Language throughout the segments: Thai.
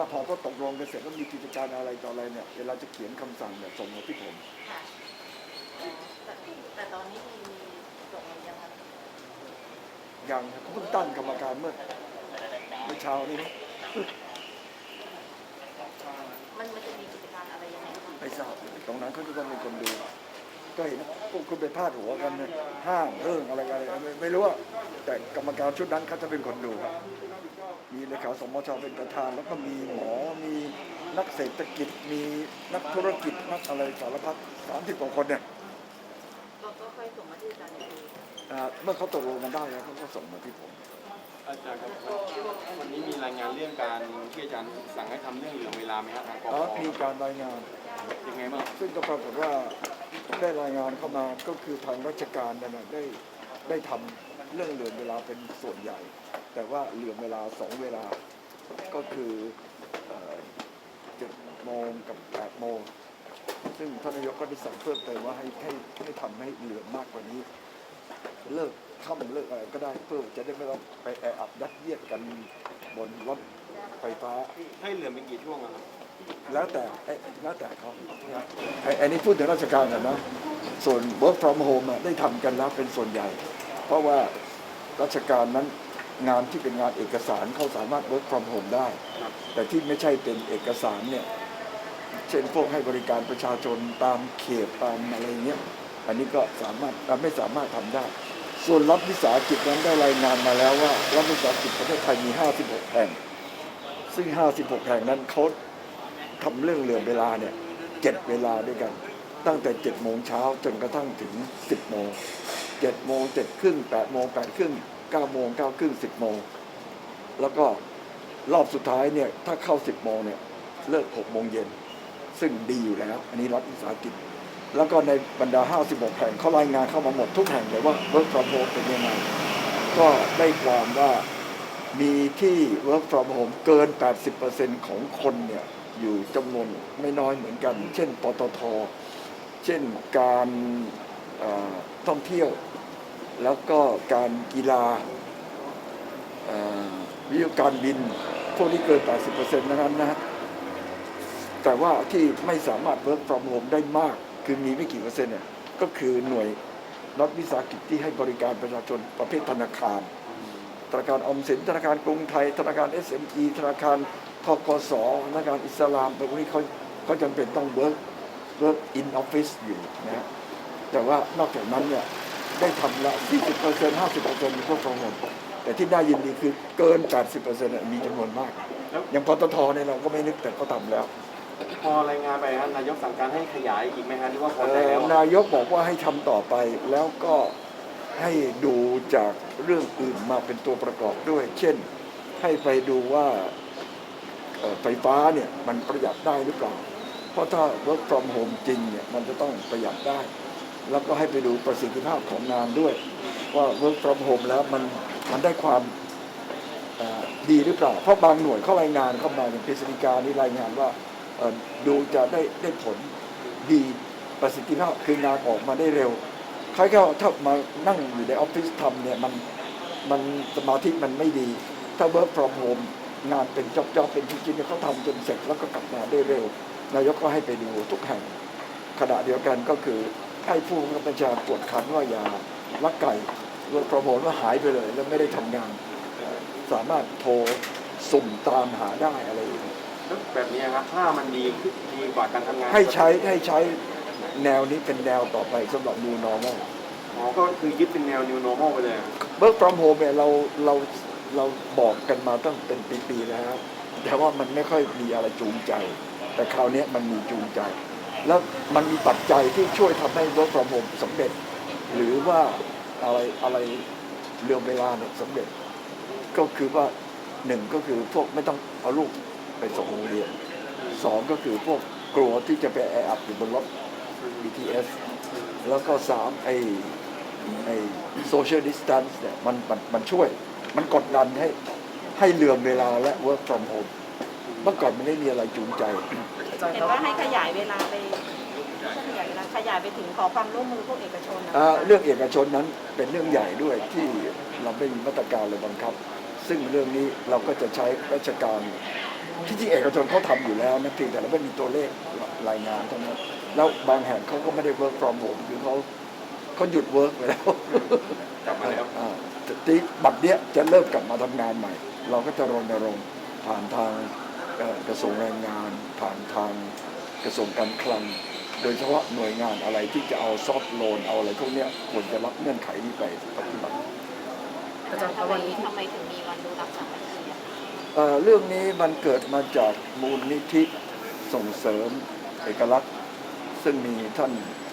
ว่าพอก็ตกลงกันเสร็จแล้วมีกิจการอะไรต่ออะไรเนี่ยเวลาจะเขียนคำสั่งเนี่ยส่งมาที่ผม ค่ะอ๋อแต่แต่ตอนนี้มีตกลงยังคะยังครับเขาเพิ่งตั้งกรรมการเมื่อเมื่อเช้านี้นะมันมันจะมีกิจการอะไรยังไงบ้างไม่ทราบตรงนั้นเขาจะต้องมีคนดู ก็เห็นพวกคุณไปพาดหัวกันเนี่ยห้างเรื่องอะไรกันอะไรไม่ไม่รู้ว่าแต่กรรมการชุดนั้นเขาจะเป็นคนดูครับมีเลขาสมชเป็นประธาน แล้วก็มีหมอมีนักเศรษฐกิจมีนักธุรกิจนักอะไรสารพัดสามสิบกว่าคนเนี่ยก็ก็ค่อยส่งมาที่อาจารย์อีกทีอ่าเมื่อเขาตกลงกันได้แล้วเขาก็ส่งมาที่ผม อาจารย์ครับวันนี้มีรายงานเรื่องการที่อาจารย์สั่งให้ทำเรื่องเหลืองเวลาไหมครับทางกอ๋อพมีการรายงาน ยังไงบ้างซึ่งก็ปรากฏว่า ได้รายงานเข้ามาก็คือทางราชการนั่นนะได้ได้ทำเรื่องเหลื่อมเวลาเป็นส่วนใหญ่ แต่ว่าเหลื่อมเวลาสองเวลาก็คือเจ็ดโมงกับแปดโมงซึ่งท่านนายกก็ได้สั่งเพิ่มเติมว่าให้ให้ให้ทำให้เหลื่อมมากกว่านี้ เลิกค่ำเลิกอะไรก็ได้เพื่อจะได้ไม่ต้องไปแออัดยัดเยียดกันบนรถไฟฟ้าให้เหลือเป็นกี่ช่วงอะครับ แล้วแต่แล้วแต่เขาไอ้ไอ้นี่พูดถึงราชการกันนะส่วน work from home ได้ทำกันแล้วเป็นส่วนใหญ่ เพราะว่าราชการนั้นงานที่เป็นงานเอกสารเขาสามารถ work from home ได้ แต่ที่ไม่ใช่เป็นเอกสารเนี่ย เช่นพวกให้บริการประชาชนตามเขตตามอะไรเงี้ย อันนี้ก็สามารถอ่ไม่สามารถทำได้ ส่วนรัฐวิสาหกิจนั้นได้รายงานมาแล้วว่ารัฐวิสาหกิจประเทศไทยมี 56 แห่ง ซึ่ง 56 แห่งนั้นเขา ทำเรื่องเหลื่อมเวลาเนี่ยเจ็ดเวลาด้วยกัน ตั้งแต่7โมงเช้าจนกระทั่งถึง10โมง7โมง7ครึ่ง8โมง8ครึ่ง9โมง9ครึ่ง10โมงแล้วก็รอบสุดท้ายเนี่ยถ้าเข้า10โมงเนี่ยเลิก6โมงเย็นซึ่งดีอยู่แล้ว อันนี้รัฐวิสาหกิจ แล้วก็ในบรรดา 56 แห่งเขารายงานเข้ามาหมดทุกแห่งเลยว่า work from home เป็นยังไง ก็ได้ความว่ามีที่ work from home เกิน 80%ของคนเนี่ย อยู่จำนวนไม่น้อยเหมือนกัน เช่น ปตท เช่นการท่องเที่ยว แล้วก็การกีฬาวิทยการบิน พวกนี้เกิน 80%นั้นนะ แต่ว่าที่ไม่สามารถ work from home ได้มาก คือมีไม่กี่เปอร์เซ็นต์เนี่ย ก็คือหน่วยรัฐวิสาหกิจที่ให้บริการประชาชนประเภทธนาคาร ธนาคารออมสิน ธนาคารกรุงไทย ธนาคาร SME ธนาคาร ทกสธนาคารอิสลามพวกนี้เขาเขาจำเป็นต้อง work work in office อยู่นะฮะแต่ว่านอกจากนั้นเนี่ยได้ทำละ40% 50%มีพวกของผมแต่ที่น่ายินดีคือเกิน 80%เนี่ยมีจำนวนมากแล้วอย่างปตทเนี่ยเราก็ไม่นึกแต่เขาทำแล้ว พอรายงานไปฮะนายกสั่งการให้ขยายอีกไหมฮะหรือว่าพอเอ่ใจอแล้วนายกบอกว่าให้ทำต่อไปแล้วก็ให้ดูจากเรื่องอื่นมาเป็นตัวประกอบด้วย เช่นให้ไปดูว่าเอ่อ ไฟฟ้าเนี่ยมันประหยัดได้หรือเปล่า เพราะถ้า work from home จริงเนี่ยมันจะต้องประหยัดได้ แล้วก็ให้ไปดูประสิทธิภาพของงานด้วย ว่า work from home แล้วมันมันได้ความดีหรือเปล่า เพราะบางหน่วยเขารายงานเข้ามาอย่างกฤษฎีกานี่รายงานว่าดูจะได้ได้ผลดีประสิทธิภาพคืองานออกมาได้เร็วใครก็ถ้ามานั่งอยู่ในออฟฟิศทำเนี่ยมันมันสมาธิมันไม่ดี ถ้า work from home งานเป็นจ็อบๆเป็นชิ้นๆเนี่ยเขาทำจนเสร็จแล้วก็กลับมาได้เร็ว นายกก็ให้ไปดูทุกแห่งขณะเดียวกันก็คือให้ผู้บังคับบัญชาปวดขันว่าอย่าลักไก่ work from home ว่าหายไปเลย แล้วไม่ได้ทำงาน สามารถโทรสุ่มตามหาได้อะไรอย่างเงี้ยแล้วแบบนี้ครับถ้ามันดีขึ้นดีกว่าการทำงาน ให้ใช้ให้ใช้แนวนี้เป็นแนวต่อไปสำหรับ new normal อ๋อก็คือยึดเป็นแนว new normal ไปเลยอะ work from home เนี่ยเราเรา เราบอกกันมาตั้งเป็นปีๆแล้ว แต่ว่ามันไม่ค่อยมีอะไรจูงใจ แต่คราวนี้มันมีจูงใจ แล้วมันมีปัจจัยที่ช่วยทำให้ work from home สำเร็จ หรือว่าอะไรอะไรเรื่องเวลาเนี่ยสำเร็จ ก็คือว่าหนึ่งก็คือพวกไม่ต้องเอาลูกไปส่งโรงเรียนสองก็คือพวกกลัวที่จะไปแออัดอยู่บนรถ BTS แล้วก็สามไอไอ้ social distance เนี่ยมันมันมันช่วย มันกดดันให้ให้เหลื่อมเวลาและ work from home เมื่อก่อนมันไม่มีอะไรจูงใจ เห็นว่าให้ขยายเวลาไปไม่ใช่ขยายเวลาขยายไปถึงขอความร่วมมือพวกเอกชนนะอ่าเรื่องเอกชนนั้นเป็นเรื่องใหญ่ด้วยที่เราไม่มีมาตรการเลยบังคับ ซึ่งเรื่องนี้เราก็จะใช้ราชการที่จริงเอกชนเขาทำอยู่แล้วนะเพียงแต่เราไม่มีตัวเลขรายงานเท่านั้นแล้วบางแห่งเขาก็ไม่ได้ work from home คือเขา เขาหยุด work ไปแล้วกลับมาแล้วอ่าแต่ที่บัตรเนี้ยจะเริ่มกลับมาทำงานใหม่ เราก็จะรณรงค์ผ่านทางเอ่อกระทรวงแรงงาน ผ่านทางกระทรวงการคลัง โดยเฉพาะหน่วยงานอะไรที่จะเอาซอฟต์โลนเอาอะไรพวกเนี้ยควรจะรับเงื่อนไขนี้ไปปฏิบัติ อาจารย์ครับทำไมวันนี้ที่ทำไมถึงมีวันรู้รักสามัคคีอะเอ่อเรื่องนี้มันเกิดมาจากมูลนิธิส่งเสริมเอกลักษณ์ ซึ่งมีท่านเอ่อ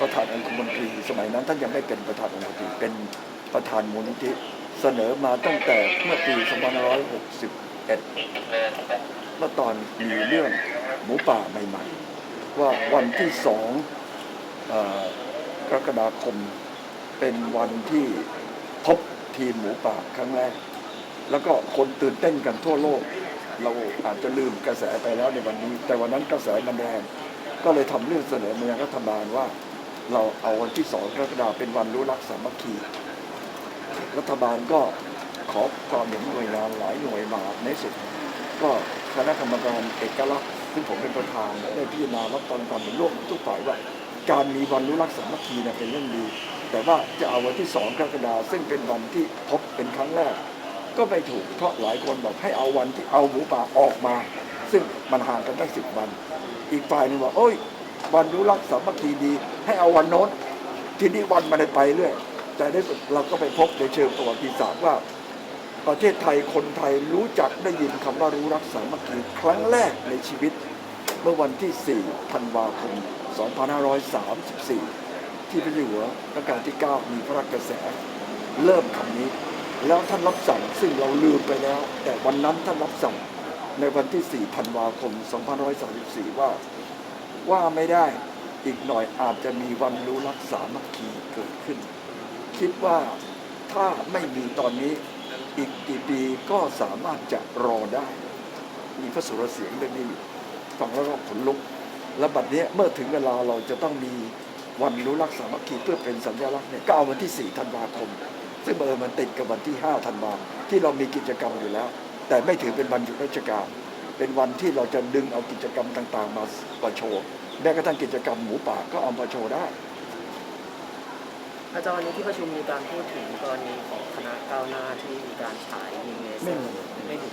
ประธานองคมนตรีสมัยนั้นท่านยังไม่เป็นประธานองคมนตรีเป็นประธานมูลนิธิเสนอมาตั้งแต่เมื่อปี2561เมื่อตอนมีเรื่องหมูป่าใหม่ๆ ว่าวันที่สองกรกฎาคมเป็นวันที่พบทีมหมูป่าครั้งแรก แล้วก็คนตื่นเต้นกันทั่วโลก เราอาจจะลืมกระแสไปแล้วในวันนี้ แต่วันนั้นกระแสมันแรง ก็เลยทำเรื่องเสนอมายังรัฐบาลว่า เราเอาวันที่สองกรกฎาเป็นวันรู้รักสามัคคี รัฐบาลก็ขอความเห็นหน่วยงานหลายหน่วยมาในสุด ก็คณะกรรมการเอกลักษณ์ซึ่งผมเป็นประธานได้พิจารณารับตอนความเห็นร่วมทุกฝ่ายว่า การมีวันรู้รักสามัคคีเนี่ยเป็นเรื่องดี แต่ว่าจะเอาวันที่สองกรกฎาซึ่งเป็นวันที่พบเป็นครั้งแรก ก็ไม่ถูกเพราะหลายคนบอกให้เอาวันที่เอาหมูป่าออกมา ซึ่งมันห่างกันตั้งสิบวัน อีกฝ่ายหนึงว่าโอ้ย วันรู้รักสามัคคีดี ให้เอาวันโน้น ทีนี้วันมันไปเรื่อยแต่ในสุดเราก็ไปพบในเชิงประวัติศาสตร์ว่า ประเทศไทยคนไทยรู้จักได้ยินคำว่ารู้รักสามัคคีครั้งแรกในชีวิต เมื่อวันที่ 4 ธันวาคม 2534 ที่พระเจ้าอยู่หัวรัชกาลที่ 9 มีพระราชกระแสเริ่มคำนี้ แล้วท่านรับสั่งซึ่งเราลืมไปแล้ว แต่วันนั้นท่านรับสั่ง ในวันที่ 4 ธันวาคม 2534 ว่า ว่าไม่ได้อีกหน่อยอาจจะมีวันรู้รักสามัคคีเกิดขึ้น คิดว่าถ้าไม่มีตอนนี้อีกกี่ปีก็สามารถจะรอได้ มีพระสุรเสียงเรื่องนี้ฟังแล้วก็ขนลุก และบัดเนี้ยเมื่อถึงเวลาเราจะต้องมีวันรู้รักสามัคคีเพื่อเป็นสัญลักษณ์เนี่ยก็เอาวันที่ 4 ธันวาคม ซึ่งบังเออมันติดกับวันที่ 5 ธันวาที่เรามีกิจกรรมอยู่แล้ว แต่ไม่ถือเป็นวันหยุดราชการ เป็นวันที่เราจะดึงเอากิจกรรมต่าง ๆ มามาโชว์แม้กระทั่งกิจกรรมหมูป่าก็เอามาโชว์ได้ อาจารย์วันนี้ที่ประชุมมีการพูดถึงกรณีของคณะก้าวหน้าที่มีการฉายยิงเลเซอร์ไม่ถึง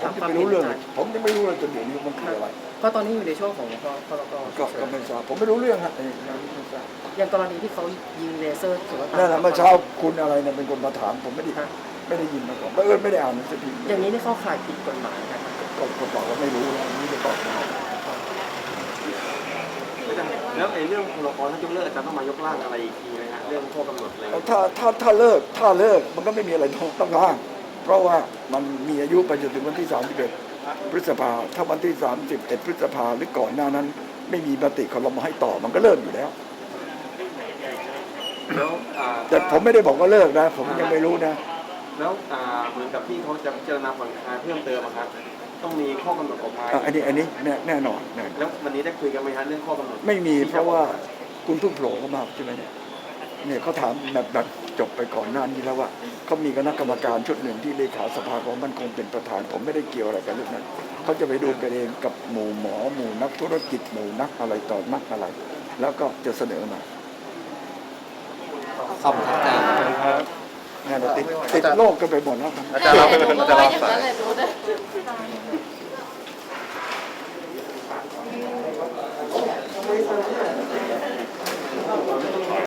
ผมยังไม่รู้เรื่องเลยผมยังไม่รู้เลยจนเดี๋ยวนี้มันคืออะไรก็ตอนนี้อยู่ในช่วงของพพรกก็ก็ไม่ทราบผมไม่รู้เรื่องฮะเอ้ยไม่ทราบอย่างกรณีที่เขายิงเลเซอร์ถือว่าตามนั่นแหละเมื่อเช้าคุณอะไรเนี่ยเป็นคนมาถามผมไม่ได้ฮะ ไม่ได้ยินมาก่อนบังเอิญไม่ได้อ่านหนังสือพิมพ์อย่างนี้นี่เข้าข่ายผิดกฎหมายนะครับก็ก็บอกว่าไม่รู้นะนี่จะตอบไงแล้วไอ้เรื่องพรกถ้ายกเลิกอาจารย์ต้องมายกร่างอะไรอีกทีไหมฮะเรื่องข้อกำหนดอะไรถ้าถ้าถ้าเลิกถ้าเลิกมันก็ไม่มีอะไรต้องต้องร่าง เพราะว่ามันมีอายุไปจนถึงวันที่31พฤษภาถ้าวันที่ 31 พฤษภาหรือก่อนหน้านั้น ไม่มีมติคอรมอให้ต่อมันก็เลิกอยู่แล้วแล้วอ่าแต่ผมไม่ได้บอกว่าเลิกนะ ผมยังไม่รู้นะ แล้วอ่าเหมือนกับที่เขาจะพิจารณาผ่อนคลายเพิ่มเติมอะครับต้องมีข้อกำหนดออกมา อะอันนี้อันนี้แน่แน่นอนแน่นอนแล้ววันนี้ได้คุยกันไหมฮะเรื่องข้อกำหนดไม่มีเพราะว่าคุณเพิ่งโผล่เข้ามาใช่ไหมเนี่ยเนี่ยเขาถามแบบแบบจบไปก่อนหน้านี้แล้วว่าเขามีคณะกรรมการชุดหนึ่งที่เลขาสภาความมั่นคงเป็นประธาน ผมไม่ได้เกี่ยวอะไรกับเรื่องนั้นเขาจะไปดูกันเองกับหมู่หมอหมู่นักธุรกิจหมู่นักอะไรต่อนักอะไร แล้วก็จะเสนอมาขอบคุณครับ อาจารย์งานติดติดโลกกันไปหมดแล้วครับ อาจารย์เราเป็นรู้อาจารย์ว่าเราอย่างสานั้นยเลยรู้เลย